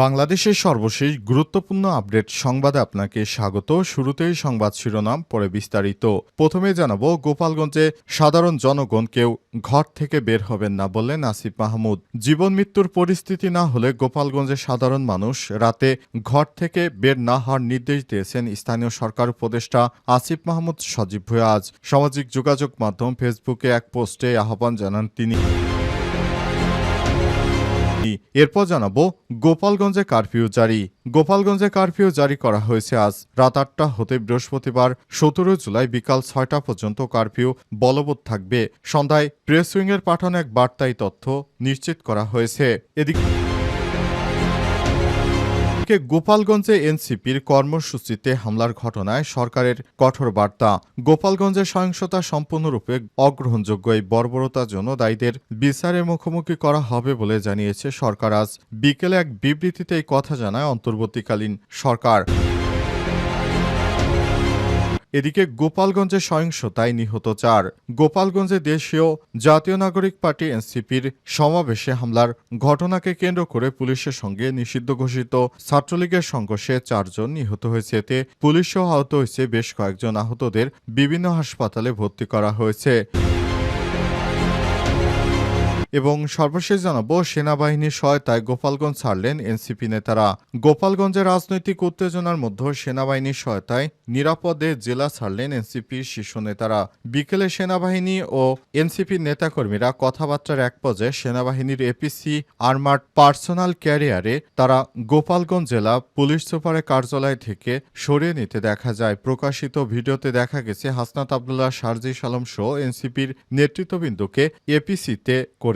বাংলাদেশের সর্বশেষ গুরুত্বপূর্ণ আপডেট সংবাদে আপনাকে স্বাগত। শুরুতেই সংবাদ শিরোনাম, পরে বিস্তারিত। প্রথমে জানাব, গোপালগঞ্জে সাধারণ জনগণকেও ঘর থেকে বের হবেন না বললেন আসিফ মাহমুদ। জীবন মৃত্যুর পরিস্থিতি না হলে গোপালগঞ্জের সাধারণ মানুষ রাতে ঘর থেকে বের না হওয়ার নির্দেশ দিয়েছেন স্থানীয় সরকার উপদেষ্টা আসিফ মাহমুদ সজীব ভুয়া আজ সামাজিক যোগাযোগ মাধ্যম ফেসবুকে এক পোস্টে আহ্বান জানান তিনি। এরপর জানাব গোপালগঞ্জে কারফিউ জারি। গোপালগঞ্জে কারফিউ জারি করা হয়েছে আজ। রাত আটটা হতে বৃহস্পতিবার, সতেরো জুলাই বিকাল ছয়টা পর্যন্ত কারফিউ বলবৎ থাকবে। সন্ধ্যায় প্রেস উইংয়ের পাঠানো এক বার্তায় তথ্য নিশ্চিত করা হয়েছে। এদিকে এদিকে গোপালগঞ্জে এনসিপির কর্মসূচিতে হামলার ঘটনায় সরকারের কঠোর বার্তা। গোপালগঞ্জে সহিংসতা সম্পূর্ণরূপে অগ্রহণযোগ্য এই বর্বরতার জন্য দায়ীদের বিচারের মুখোমুখি করা হবে বলে জানিয়েছে সরকার। আজ বিকেলে এক বিবৃতিতে এই কথা জানায় অন্তর্বর্তীকালীন সরকার। এদিকে গোপালগঞ্জে সহিংসতায় নিহত চার। গোপালগঞ্জে দেশীয় জাতীয় নাগরিক পার্টি এনসিপির সমাবেশে হামলার ঘটনাকে কেন্দ্র করে পুলিশের সঙ্গে নিষিদ্ধ ঘোষিত ছাত্রলীগের সংঘর্ষে চারজন নিহত হয়েছে। এতে পুলিশও আহত হয়েছে বেশ কয়েকজন। আহতদের বিভিন্ন হাসপাতালে ভর্তি করা হয়েছে। এবং সর্বশেষ জানাব, সেনাবাহিনীর সহায়তায় গোপালগঞ্জ ছাড়লেন এনসিপি নেতারা। গোপালগঞ্জের রাজনৈতিক উত্তেজনার মধ্যে সেনাবাহিনীর সহায়তায় নিরাপদে জেলা ছাড়লেন এনসিপির শীর্ষ নেতারা। বিকেলে সেনাবাহিনী ও এনসিপির নেতাকর্মীরা কথাবার্তার এক পর্যায়ে সেনাবাহিনীর এপিসি আর্মার্ড পার্সোনাল ক্যারিয়ারে তারা গোপালগঞ্জ জেলা পুলিশ সুপারের কার্যালয় থেকে সরিয়ে নিতে দেখা যায়। প্রকাশিত ভিডিওতে দেখা গেছে, হাসনাত আবদুল্লাহ শারজি সালম সহ এনসিপির নেতৃত্ববৃন্দকে এপিসিতে করে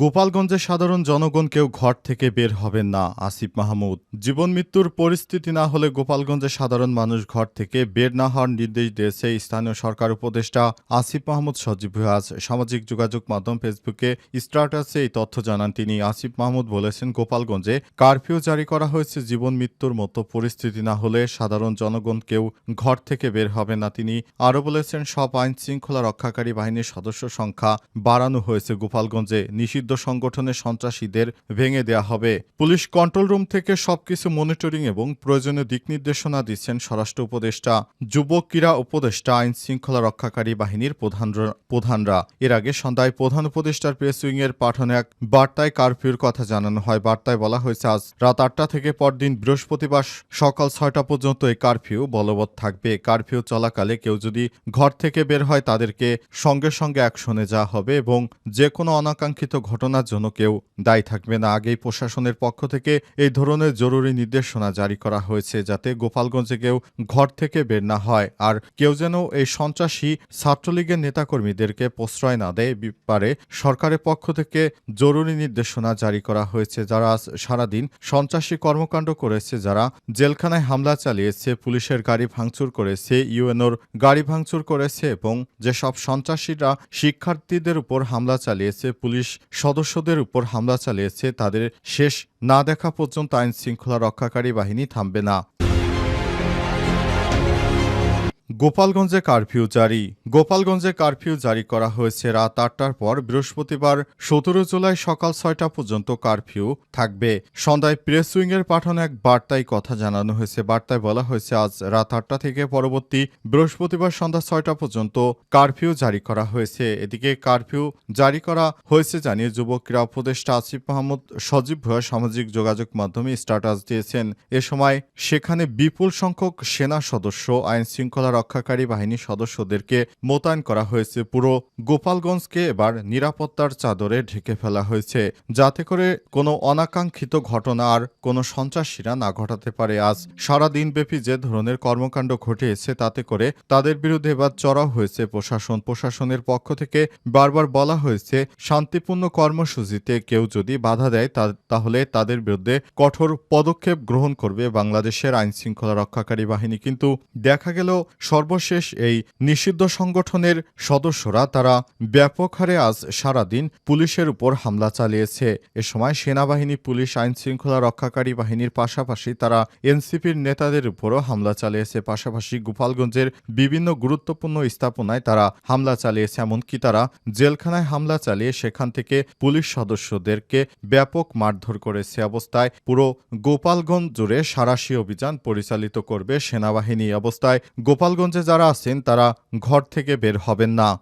গোপালগঞ্জে সাধারণ জনগণ কেউ ঘর থেকে বের হবেন না, আসিফ মাহমুদ। জীবন মৃত্যুর পরিস্থিতি না হলে গোপালগঞ্জে সাধারণ মানুষ ঘর থেকে বের না হওয়ার নির্দেশ দিয়েছে স্থানীয় সরকার উপদেষ্টা আসিফ মাহমুদ সজীব আজ সামাজিক যোগাযোগ মাধ্যম ফেসবুকে স্টার্টাসে এই তথ্য জানান তিনি। আসিফ মাহমুদ বলেছেন, গোপালগঞ্জে কারফিউ জারি করা হয়েছে। জীবন মৃত্যুর মতো পরিস্থিতি না হলে সাধারণ জনগণ কেউ ঘর থেকে বের হবে না। তিনি আরও বলেছেন, সব আইন শৃঙ্খলা রক্ষাকারী বাহিনীর সদস্য সংখ্যা বাড়ানো হয়েছে গোপালগঞ্জে। নিষিদ্ধ সংগঠনের সন্ত্রাসীদের ভেঙে দেওয়া হবে। পুলিশ কন্ট্রোল রুম থেকে সবকিছু মনিটরিং এবং প্রয়োজনীয় দিক নির্দেশনা দিচ্ছেন স্বরাষ্ট্র উপদেষ্টা। যুব ক্রীড়া উপদেষ্টা, আইন শৃঙ্খলা রক্ষাকারী বাহিনীর প্রধানরা। এর আগে সন্ধ্যায় প্রধান উপদেষ্টার প্রেস উইং এর পাঠানো এক বার্তায় কারফিউর কথা জানানো হয়। বার্তায় বলা হয়েছে, আজ রাত আটটা থেকে পরদিন বৃহস্পতিবার সকাল ছয়টা পর্যন্ত এই কারফিউ বলবৎ থাকবে। কারফিউ চলাকালে কেউ যদি ঘর থেকে বের হয়, তাদেরকে সঙ্গে সঙ্গে অ্যাকশনে যাওয়া হবে এবং যে কোনো অনাকাঙ্ক্ষিত ঘটনার জন্য কেউ দায়ী থাকবে না। আগেই প্রশাসনের পক্ষ থেকে এই ধরনের জরুরি নির্দেশনা জারি করা হয়েছে যাতে গোপালগঞ্জে কেউ ঘর থেকে বের না হয় আর কেউ যেন এই সন্ত্রাসী ছাত্রলীগের নেতাকর্মীদেরকে প্রশ্রয় না দেয় ব্যাপারে সরকারের পক্ষ থেকে জরুরি নির্দেশনা জারি করা হয়েছে যারা সারাদিন সন্ত্রাসী কর্মকাণ্ড করেছে, যারা জেলখানায় হামলা চালিয়েছে, পুলিশের গাড়ি ভাঙচুর করেছে, ইউএনওর গাড়ি ভাঙচুর করেছে এবং যেসব সন্ত্রাসীরা শিক্ষার্থীদের উপর হামলা চালিয়েছে, পুলিশ সদস্যদের উপর হামলা চালিয়েছে, তাদের শেষ না দেখা পর্যন্ত আইন শৃঙ্খলা রক্ষাকারী বাহিনী থামবে না। গোপালগঞ্জে কারফিউ জারি। গোপালগঞ্জে কারফিউ জারি করা হয়েছে রাত আটটার পর বৃহস্পতিবার, সতেরো জুলাই সকাল ছয়টা পর্যন্ত কারফিউ থাকবে। সন্ধ্যায় প্রেস উইংয়ের পাঠানো এক বার্তায় কথা জানানো হয়েছে। বার্তায় বলা হয়েছে, আজ রাত আটটা থেকে পরবর্তী বৃহস্পতিবার সন্ধ্যা ছয়টা পর্যন্ত কারফিউ জারি করা হয়েছে। এদিকে কারফিউ জারি করা হয়েছে জানিয়ে যুব ক্রীড়া উপদেষ্টা আসিফ মাহমুদ সজীব ভুয়া সামাজিক যোগাযোগ মাধ্যমে স্ট্যাটাস দিয়েছেন। এ সময় সেখানে বিপুল সংখ্যক সেনা সদস্য আইন শৃঙ্খলা রক্ষাকারী বাহিনীর সদস্যদেরকে মোতায়েন করা হয়েছে। পুরো গোপালগঞ্জকে এবার নিরাপত্তার চাদরে ঢেকে ফেলা হয়েছে। যাতে করে কোনো অনাকাঙ্ক্ষিত ঘটনা আর কোনো সন্ত্রাসীরা না ঘটাতে পারে। আজ সারা দিনব্যাপী যে ধরনের কর্মকাণ্ড ঘটিয়েছে তাতে করে তাদের বিরুদ্ধে এবার চড়াও হয়েছে প্রশাসন। প্রশাসনের পক্ষ থেকে বারবার বলা হয়েছে, শান্তিপূর্ণ কর্মসূচিতে কেউ যদি বাধা দেয় তাহলে তাদের বিরুদ্ধে কঠোর পদক্ষেপ গ্রহণ করবে বাংলাদেশের আইন শৃঙ্খলা রক্ষাকারী বাহিনী। কিন্তু দেখা গেল সর্বশেষ এই নিষিদ্ধ সংগঠনের সদস্যরা তারা ব্যাপক হারে আজ সারাদিন পুলিশের উপর হামলা চালিয়েছে। এ সময় সেনাবাহিনী, পুলিশ আইন শৃঙ্খলা রক্ষাকারী বাহিনীর পাশাপাশি তারা এনসিপির নেতাদের উপরও হামলা চালিয়েছে। পাশাপাশি গোপালগঞ্জের বিভিন্ন গুরুত্বপূর্ণ স্থাপনায় তারা হামলা চালিয়েছে, এমনকি তারা জেলখানায় হামলা চালিয়ে সেখান থেকে পুলিশ সদস্যদেরকে ব্যাপক মারধর করেছে। অবস্থায় পুরো গোপালগঞ্জ জুড়ে সারাশি অভিযান পরিচালিত করবে সেনাবাহিনী। অবস্থায় গোপালগঞ্জে যারা আছেন তারা ঘর থেকে বের হবেন না।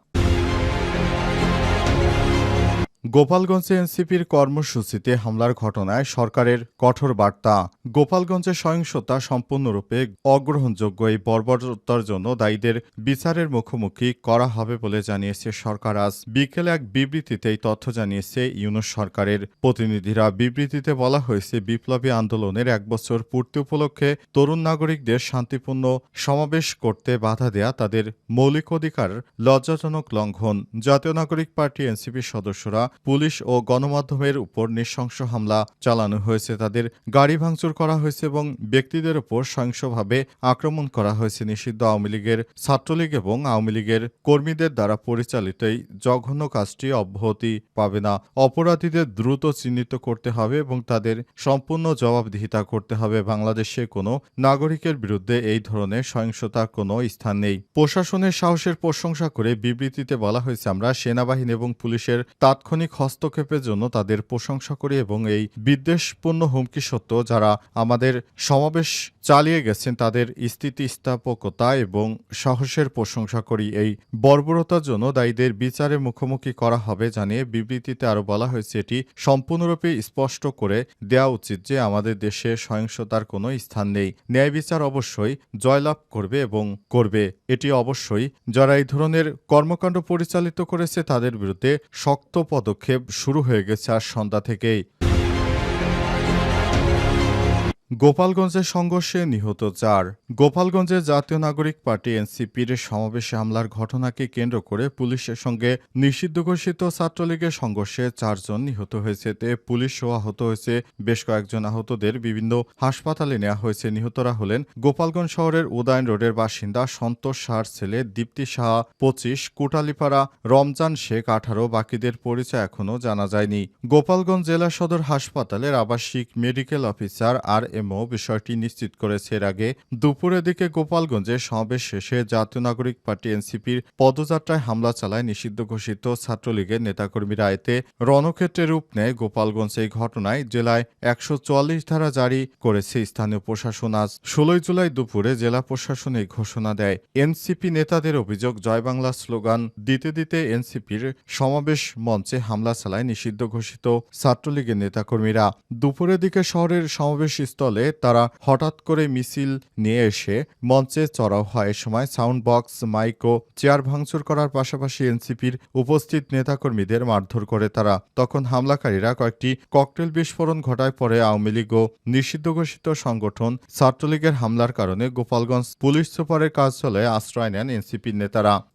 গোপালগঞ্জে এনসিপির কর্মসূচিতে হামলার ঘটনায় সরকারের কঠোর বার্তা। গোপালগঞ্জে সহিংসতা সম্পূর্ণরূপে অগ্রহণযোগ্য এই বর্বরতার জন্য দায়ীদের বিচারের মুখোমুখি করা হবে বলে জানিয়েছে সরকার। আজ বিকেলে এক বিবৃতিতে এই তথ্য জানিয়েছে ইউনুস সরকারের প্রতিনিধিরা। বিবৃতিতে বলা হয়েছে, বিপ্লবী আন্দোলনের এক বছর পূর্তি উপলক্ষে তরুণ নাগরিকদের শান্তিপূর্ণ সমাবেশ করতে বাধা দেয়া তাদের মৌলিক অধিকার লজ্জাজনক লঙ্ঘন। জাতীয় নাগরিক পার্টি এনসিপির সদস্যরা পুলিশ ও গণমাধ্যমের উপর নৃশংস হামলা চালানো হয়েছে। তাদের গাড়ি ভাঙচুর করা হয়েছে এবং ব্যক্তিদের উপর সহিংসভাবে আক্রমণ করা হয়েছে। নিষিদ্ধ আওয়ামী লীগের ছাত্রলীগ এবং আওয়ামী লীগের কর্মীদের দ্বারা পরিচালিত এই জঘন্য কাজটি অব্যাহতি পাবে না। অপরাধীদের দ্রুত চিহ্নিত করতে হবে এবং তাদের সম্পূর্ণ জবাবদিহিতা করতে হবে। বাংলাদেশে কোনো নাগরিকের বিরুদ্ধে এই ধরনের সহিংসতার কোনো স্থান নেই। প্রশাসনের সাহসের প্রশংসা করে বিবৃতিতে বলা হয়েছে, আমরা সেনাবাহিনী এবং পুলিশের তাৎক্ষণিক হস্তক্ষেপের জন্য তাদের প্রশংসা করি এবং এই বিদ্বেষপূর্ণ হুমকি সত্ত্বেও যারা আমাদের সমাবেশ চালিয়ে গেছেন, তাদের স্থিতিস্থাপকতা এবং সাহসের প্রশংসা করি। এই বর্বরতার জন্য দায়ীদের বিচারে মুখোমুখি করা হবে জানিয়ে বিবৃতিতে আরও বলা হয়েছে, এটি সম্পূর্ণরূপে স্পষ্ট করে দেওয়া উচিত যে আমাদের দেশে সহিংসতার কোনো স্থান নেই। ন্যায় বিচার অবশ্যই জয়লাভ করবে এবং করবে। এটি অবশ্যই যারা এই ধরনের কর্মকাণ্ড পরিচালিত করেছে, তাদের বিরুদ্ধে শক্ত পদক্ষেপ শুরু হয়ে গেছে আজ সন্ধ্যা থেকেই। গোপালগঞ্জের সংঘর্ষে নিহত চার। গোপালগঞ্জে জাতীয় নাগরিক পার্টি এনসিপির সমাবেশে হামলার ঘটনাকে কেন্দ্র করে পুলিশের সঙ্গে নিষিদ্ধ ঘোষিত ছাত্রলীগের সংঘর্ষে চারজন নিহত হয়েছে। তে পুলিশও আহত হয়েছে বেশ কয়েকজন আহতদের। বিভিন্ন হাসপাতালে নেওয়া হয়েছে। নিহতরা হলেন গোপালগঞ্জ শহরের উদয়ন রোডের বাসিন্দা সন্তোষ শাহর ছেলে দীপ্তি সাহা পঁচিশ, কুটালিপাড়া রমজান শেখ আঠারো। বাকিদের পরিচয় এখনও জানা যায়নি। গোপালগঞ্জ জেলা সদর হাসপাতালের আবাসিক মেডিকেল অফিসার আর এমও বিষয়টি নিশ্চিত করেছে। এর আগে দুপুরের দিকে গোপালগঞ্জে সমাবেশ শেষে জাতীয় নাগরিক পার্টি এনসিপির পদযাত্রায় হামলা চালায় নিষিদ্ধ ঘোষিত ছাত্রলীগের নেতাকর্মীরা। এতে রণক্ষেত্রে রূপ নেয় গোপালগঞ্জ এই ঘটনায় জেলায় একশো চুয়াল্লিশ ধারা জারি করেছে স্থানীয় প্রশাসন। আজ ষোলোই জুলাই দুপুরে জেলা প্রশাসন এই ঘোষণা দেয়। এনসিপি নেতাদের অভিযোগ, জয় বাংলা স্লোগান দিতে দিতে এনসিপির সমাবেশ মঞ্চে হামলা চালায় নিষিদ্ধ ঘোষিত ছাত্রলীগের নেতাকর্মীরা। দুপুরের দিকে শহরের সমাবেশ স্থলে তারা হঠাৎ করে মিছিল নিয়ে এসে মঞ্চে চড়াও হয়। এ সময় সাউন্ড বক্স মাইক ও চেয়ার ভাঙচুর করার পাশাপাশি এনসিপির উপস্থিত নেতাকর্মীদের মারধর করে তারা। তখন হামলাকারীরা কয়েকটি ককটেল বিস্ফোরণ ঘটায় পরে আওয়ামী লীগ ও নিষিদ্ধ ঘোষিত সংগঠন ছাত্রলীগের হামলার কারণে গোপালগঞ্জ পুলিশ সুপারের কার্যালয়ে আশ্রয় নেন এনসিপির নেতারা।